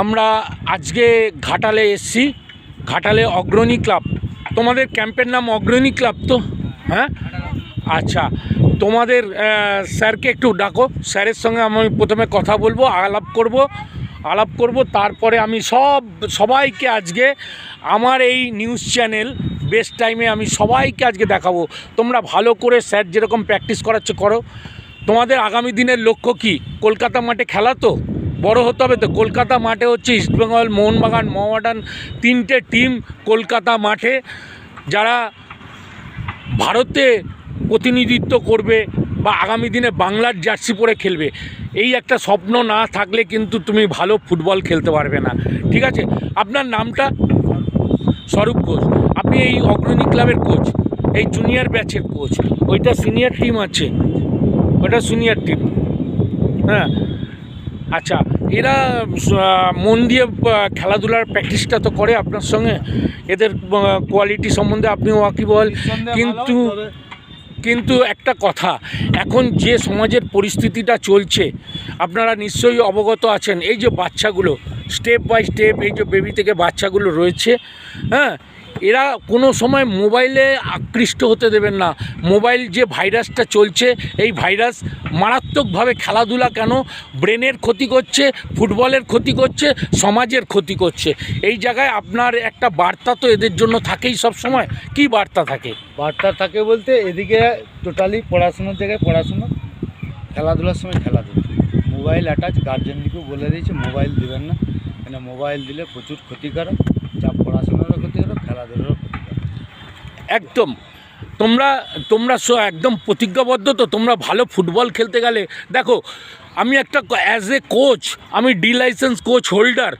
আমরা আজকে ঘাটালে এসছি, ঘাটালে অগ্রণী ক্লাব। তোমাদের ক্যাম্পের নাম অগ্রণী ক্লাব তো? হ্যাঁ? আচ্ছা তোমাদের স্যারকে একটু ডাকো। স্যারের সঙ্গে আমি প্রথমে কথা বলব, আলাপ করব আলাপ করব। তারপরে আমি সব, সবাইকে আজকে আমার এই নিউজ চ্যানেল বেস্ট টাইমে আমি সবাইকে আজকে দেখাবো। তোমরা ভালো করে স্যার যেরকম প্র্যাকটিস করাচ্ছে করো। তোমাদের আগামী দিনের লক্ষ্য কি? কলকাতা মাঠে খেলা তো? বড় হতে হবে তো কলকাতা মাঠে হচ্ছে ইস্টবেঙ্গল মোহনবাগান মোহামেডান তিনটে টিম কলকাতা মাঠে, যারা ভারতে প্রতিনিধিত্ব করবে বা আগামী দিনে বাংলার জার্সি পরে খেলবে। এই একটা স্বপ্ন না থাকলে কিন্তু তুমি ভালো ফুটবল খেলতে পারবে না। ঠিক আছে? আপনার নামটা? স্বরূপ ঘোষ। আপনি এই অগ্রণী ক্লাবের কোচ এই জুনিয়র ব্যাচের কোচ ওইটা সিনিয়র টিম আছে। ওটা সিনিয়র টিম হ্যাঁ? আচ্ছা এরা মন দিয়ে খেলাধুলার প্র্যাকটিসটা তো করে আপনার সঙ্গে। এদের কোয়ালিটি সম্বন্ধে আপনি ওয়াকিবল কিন্তু কিন্তু একটা কথা এখন যে সমাজের পরিস্থিতিটা চলছে আপনারা নিশ্চয়ই অবগত আছেন এই যে বাচ্চাগুলো স্টেপ বাই স্টেপ এই যে বেবি থেকে বাচ্চাগুলো রয়েছে হ্যাঁ এরা কোনো সময় মোবাইলে আকৃষ্ট হতে দেবেন না। মোবাইল যে ভাইরাসটা চলছে, এই ভাইরাস মারাত্মকভাবে খেলাধুলা কেন? ব্রেনের ক্ষতি করছে, ফুটবলের ক্ষতি করছে, সমাজের ক্ষতি করছে। এই জায়গায় আপনার একটা বার্তা তো এদের জন্য থাকেই সব সময়। কি বার্তা থাকে? বার্তা থাকে বলতে এদিকে টোটালি পড়াশোনার জায়গায় পড়াশুনো, খেলাধুলার সময় খেলাধুলা। মোবাইল অ্যাটাচ গার্জেনকেও বলে দিয়েছে, মোবাইল দেবেন না। কেন মোবাইল দিলে প্রচুর ক্ষতিকারক যা পড়াশোনারও ক্ষতিকারক, খেলাধুলারও একদম। তোমরা তোমরা একদম প্রতিজ্ঞাবদ্ধ তো, তোমরা ভালো ফুটবল খেলতে গেলে। দেখো, আমি একটা অ্যাজ এ কোচ আমি ডি লাইসেন্স কোচ হোল্ডার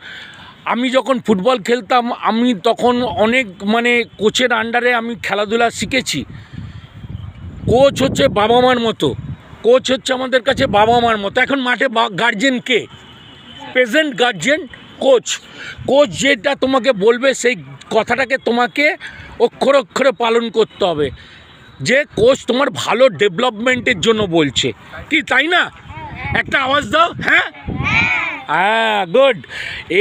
আমি যখন ফুটবল খেলতাম, আমি তখন অনেক মানে কোচের আন্ডারে আমি খেলাধুলা শিখেছি। কোচ হচ্ছে বাবা মার মতো। কোচ হচ্ছে আমাদের কাছে বাবা মার মতো। এখন মাঠে গার্জেন কে? প্রেজেন্ট গার্জেন কোচ কোচ যেটা তোমাকে বলবে সেই কথাটাকে তোমাকে অক্ষরে অক্ষরে পালন করতে হবে। যে কোচ তোমার ভালো ডেভেলপমেন্টের জন্য বলছে। কি, তাই না? একটা আওয়াজ দাও হ্যাঁ? হ্যাঁ গুড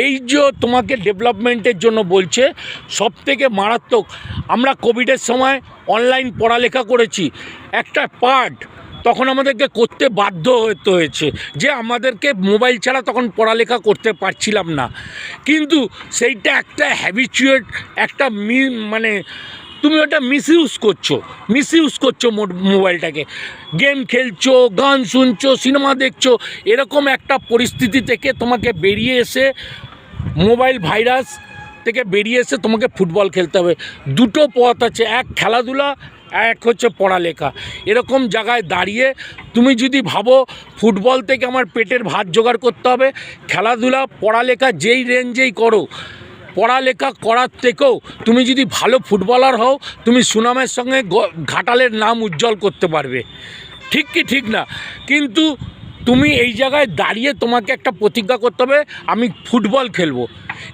এই যে তোমাকে ডেভেলপমেন্টের জন্য বলছে সব থেকে মারাত্মক। আমরা কোভিডের সময় অনলাইন পড়ালেখা করেছি। একটা পার্ট তখন আমাদেরকে করতে বাধ্য হতে হয়েছে যে আমাদেরকে মোবাইল ছাড়া তখন পড়ালেখা করতে পারছিলাম না। কিন্তু সেইটা একটা হ্যাবিচুয়েট একটা মি মানে তুমি ওটা মিস ইউজ করছ মিস ইউজ করছ মোবাইলটাকে। গেম খেলছো, গান শুনছো সিনেমা দেখছ, এরকম একটা পরিস্থিতি থেকে তোমাকে বেরিয়ে এসে মোবাইল ভাইরাস থেকে বেরিয়ে এসে তোমাকে ফুটবল খেলতে হবে। দুটো পথ আছে, এক খেলাধুলা এক হচ্ছে পড়ালেখা। এরকম জায়গায় দাঁড়িয়ে তুমি যদি ভাবো ফুটবল থেকে আমার পেটের ভাত জোগাড় করতে হবে, খেলাধুলা, পড়ালেখা যেই রেঞ্জেই করো, পড়ালেখা করার থেকেও তুমি যদি ভালো ফুটবলার হও, তুমি সুনামের সঙ্গে ঘাটালের নাম উজ্জ্বল করতে পারবে। ঠিক কি ঠিক না? কিন্তু তুমি এই জায়গায় দাঁড়িয়ে তোমাকে একটা প্রতিজ্ঞা করতে হবে, আমি ফুটবল খেলব।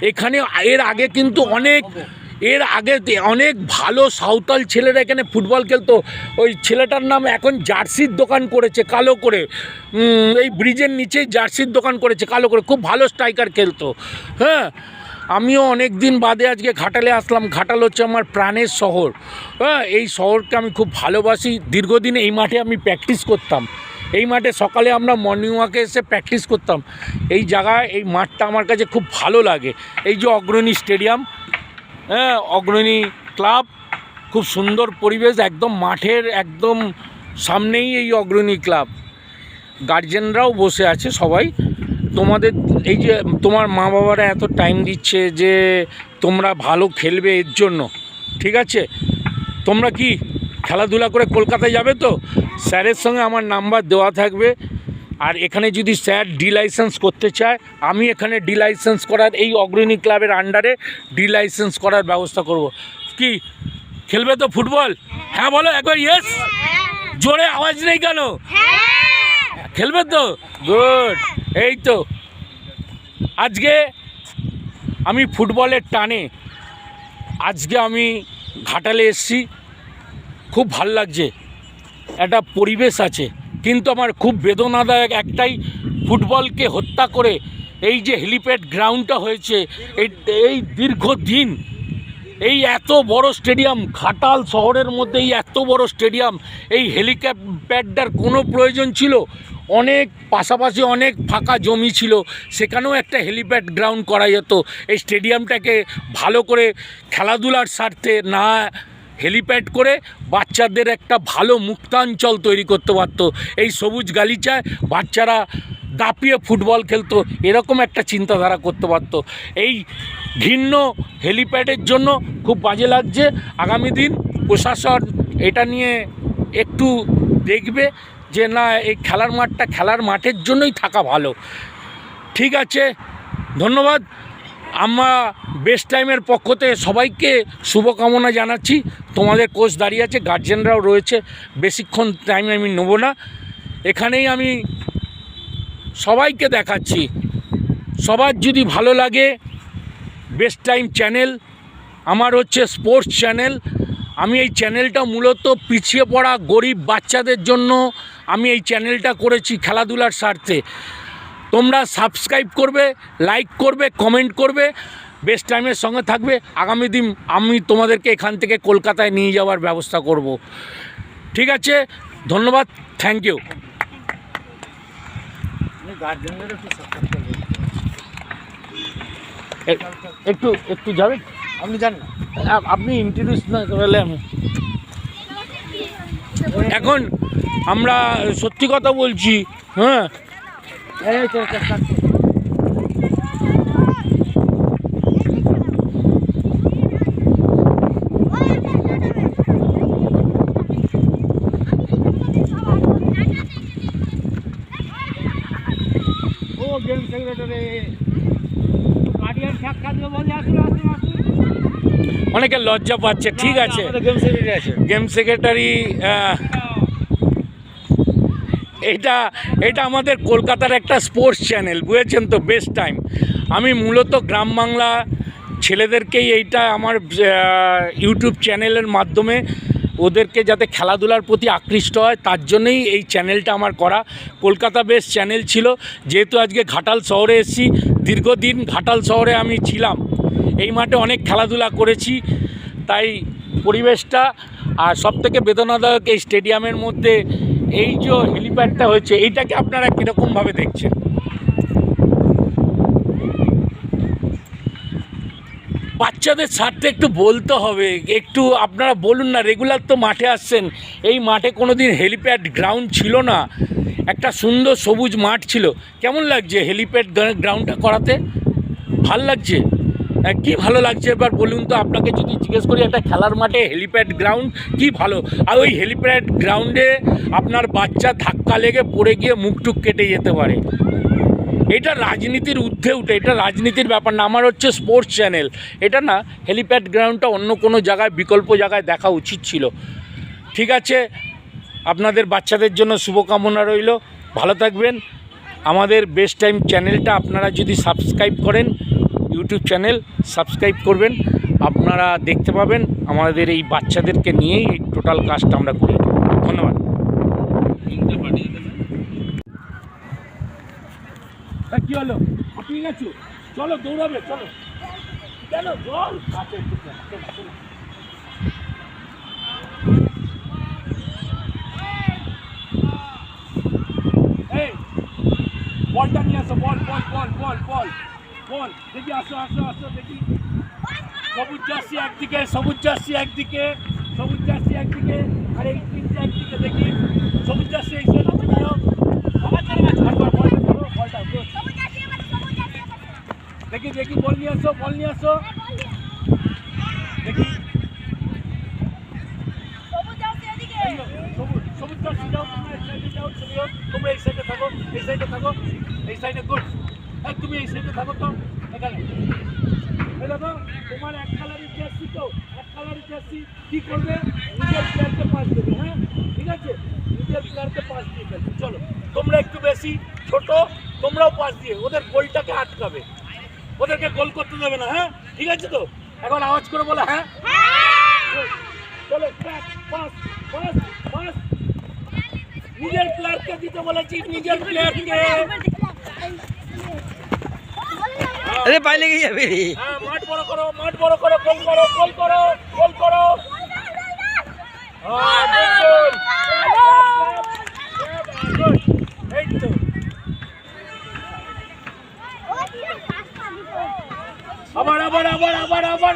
এখানে এর আগে কিন্তু অনেক এর আগে অনেক ভালো সাঁওতাল ছেলেরা এখানে ফুটবল খেলতো। ওই ছেলেটার নাম এখন জার্সির দোকান করেছে, কালো করে। এই ব্রিজের নিচেই জার্সির দোকান করেছে, কালো করে। খুব ভালো স্ট্রাইকার খেলতো। হ্যাঁ আমিও অনেক দিন বাদে আজকে ঘাটালে আসলাম। ঘাটাল হচ্ছে আমার প্রাণের শহর। হ্যাঁ এই শহরকে আমি খুব ভালোবাসি। দীর্ঘদিন এই মাঠে আমি প্র্যাকটিস করতাম। এই মাঠে সকালে আমরা মর্নিং ওয়াকে এসে প্র্যাকটিস করতাম। এই জায়গায়, এই মাঠটা আমার কাছে খুব ভালো লাগে। এই যে অগ্রণী স্টেডিয়াম হ্যাঁ অগ্রণী ক্লাব, খুব সুন্দর পরিবেশ, একদম মাঠের, একদম সামনেই এই অগ্রণী ক্লাব। গার্জেনরাও বসে আছে সবাই। তোমাদের, এই যে তোমার মা বাবারা এত টাইম দিচ্ছে যে তোমরা ভালো খেলবে এর জন্য, ঠিক আছে? তোমরা কি খেলাধুলা করে কলকাতায় যাবে তো? স্যারের সঙ্গে আমার নাম্বার দেওয়া থাকবে। আর এখানে যদি স্যার ডি লাইসেন্স করতে চায়, আমি এখানে ডি লাইসেন্স করার এই অগ্রণী ক্লাবের আন্ডারে ডি লাইসেন্স করার ব্যবস্থা করব। কি? খেলবে তো ফুটবল? হ্যাঁ বলো একবার ইয়েস জোরে আওয়াজ নেই কেন? খেলবে তো? গুড এই তো। আজকে আমি ফুটবলের টানে, আজকে আমি ঘাটালে এসছি। খুব ভালো লাগছে। একটা পরিবেশ আছে। কিন্তু আমার খুব বেদনাদায়ক একটাই ফুটবলকে হত্যা করে এই যে হেলিপ্যাড গ্রাউন্ডটা হয়েছে, এই এই দীর্ঘদিন এই এত বড় স্টেডিয়াম, ঘাটাল শহরের মধ্যে এই এত বড় স্টেডিয়াম, এই হেলিপ্যাডটার কোনো প্রয়োজন ছিল? অনেক পাশাপাশি অনেক ফাঁকা জমি ছিল, সেখানেও একটা হেলিপ্যাড গ্রাউন্ড করা যেত। এই স্টেডিয়ামটাকে ভালো করে খেলাধুলার স্বার্থে না হেলিপ্যাড করে বাচ্চাদের একটা ভালো মুক্তাঞ্চল তৈরি করতে পারতো। এই সবুজ গালিচায় বাচ্চারা দাপিয়ে ফুটবল খেলতো, এরকম একটা চিন্তাধারা করতে পারতো। এই ঘৃণ্য হেলিপ্যাডের জন্য খুব বাজে লাগছে। আগামী দিন প্রশাসন এটা নিয়ে একটু দেখবে যে, না, এই খেলার মাঠটা খেলার মাঠের জন্যই থাকা ভালো। ঠিক আছে, ধন্যবাদ। আমরা বেস্ট টাইমের পক্ষ থেকে সবাইকে শুভকামনা জানাচ্ছি। তোমাদের কোচ দাঁড়িয়ে আছে গার্জেনরাও রয়েছে। বেশিক্ষণ টাইম আমি নেব না। এখানেই আমি সবাইকে দেখাচ্ছি। সবার যদি ভালো লাগে বেস্ট টাইম চ্যানেল আমার হচ্ছে স্পোর্টস চ্যানেল আমি এই চ্যানেলটা মূলত পিছিয়ে পড়া গরিব বাচ্চাদের জন্য আমি এই চ্যানেলটা করেছি খেলাধুলার স্বার্থে। তোমরা সাবস্ক্রাইব করবে লাইক করবে কমেন্ট করবে বেস্ট টাইমের সঙ্গে থাকবে। আগামী দিন আমি তোমাদেরকে এখান থেকে কলকাতায় নিয়ে যাওয়ার ব্যবস্থা করব। ঠিক আছে? ধন্যবাদ। থ্যাংক ইউ একটু একটু যাবেন আপনি জান না। আপনি ইন্ট্রোডিউস না করলে আমি। এখন আমরা সত্যি কথা বলছি হ্যাঁ? এই চল ও গেম সেক্রেটারি গার্ডিয়ান সাক্ষাৎ বলে আসুন আসুন আসুন। অনেকে লজ্জা পাচ্ছে ঠিক আছে। গেম সেক্রেটারি আছে। গেম সেক্রেটারি এটা এটা আমাদের কলকাতার একটা স্পোর্টস চ্যানেল বুঝেছেন তো? বেস্ট টাইম আমি মূলত গ্রাম বাংলা ছেলেদেরকেই এইটা আমার ইউটিউব চ্যানেলের মাধ্যমে ওদেরকে যাতে খেলাধুলার প্রতি আকৃষ্ট হয়, তার জন্যই এই চ্যানেলটা আমার করা। কলকাতা বেস চ্যানেল ছিল। যেহেতু আজকে ঘাটাল শহরে এসেছি, দীর্ঘদিন ঘাটাল শহরে আমি ছিলাম। এই মাঠে অনেক খেলাধুলা করেছি। তাই পরিবেশটা আর সবথেকে বেদনাদায়ক এই স্টেডিয়ামের মধ্যে এই যে হেলিপ্যাডটা হয়েছে এইটাকে আপনারা কীরকমভাবে দেখছেন? বাচ্চাদের স্বার্থে একটু বলতে হবে, একটু আপনারা বলুন না রেগুলার তো মাঠে আসছেন, এই মাঠে কোনো দিন হেলিপ্যাড গ্রাউন্ড ছিল না, একটা সুন্দর সবুজ মাঠ ছিল, কেমন লাগছে হেলিপ্যাড গ্রাউন্ডটা করাতে? ভালো লাগছে? কি ভালো লাগছে? এবার বলুন তো আপনাকে যদি জিজ্ঞেস করি, একটা খেলার মাঠে হেলিপ্যাড গ্রাউন্ড কি ভালো? আর ওই হেলিপ্যাড গ্রাউন্ডে আপনার বাচ্চা ধাক্কা লেগে পড়ে গিয়ে মুখটুক কেটে যেতে পারে। এটা রাজনীতির ঊর্ধ্বে উঠে, এটা রাজনীতির ব্যাপার না। আমার হচ্ছে স্পোর্টস চ্যানেল এটা না হেলিপ্যাড গ্রাউন্ডটা অন্য কোনো জায়গায়, বিকল্প জায়গায় দেখা উচিত ছিল। ঠিক আছে? আপনাদের বাচ্চাদের জন্য শুভকামনা রইল। ভালো থাকবেন। আমাদের বেস্ট টাইম চ্যানেলটা আপনারা যদি সাবস্ক্রাইব করেন ইউটিউব চ্যানেল সাবস্ক্রাইব করবেন। আপনারা দেখতে পাবেন আমাদের এই বাচ্চাদেরকে নিয়েই এই টোটাল কাজটা আমরা করি। ধন্যবাদ। কি হলো? ঠিক গেছো চলো, দৌড়াবে, চলো। কেন? জল একটু চলো, চলো, চলো। এই বলটা নিয়ে আসো বল বল বল বল বল বল, দেখি, আসো আসো আসো, দেখি। সবুজ জার্সি একদিকে, সবুজ জার্সি একদিকে, সবুজ জার্সি একদিকে, আর এই তিনটে একদিকে দেখি। সবুজ জার্সি এই সাইডে দেখি দেখি, বল নিয়ে আসো, বল নিয়ে আসো দেখি এই নাও, সবুজ সবুজ জার্সি যাও তোমরা এই সাইডে যাও চলিও তোমরা এই সাইডে থাকো এই সাইডে থাকো এই সাইডে গুড এই তুমি এই সাইডে থাকো তো, এখানে। দেখো, তোমার এক কালারের জার্সি তো, এক কালারের জার্সি কি করবে? নিজের প্লেয়ারকে পাস দেবে হ্যাঁ? ঠিক আছে? নিজের প্লেয়ারকে পাস দিয়ে ফেলবে চলো, তোমরা একটু বেশি, ছোট, তোমরাও পাস দিয়ে, ওদের গোলটাকে আটকাবে। ওদেরকে গোল করতে দেবে না হ্যাঁ? ঠিক আছে তো? এখন আওয়াজ করে বলো হ্যাঁ? চলো পাস পাস পাস নিজের প্লেয়ারকে দিতে বলেছি, নিজের প্লেয়ারকে আরে পায়ে লেগে যাবে? মাঠ বড় করো, মাঠ বড় করো, গোল করো গোল করো গোল করো। হ্যাঁ আবার আবার আবার আবার আবার।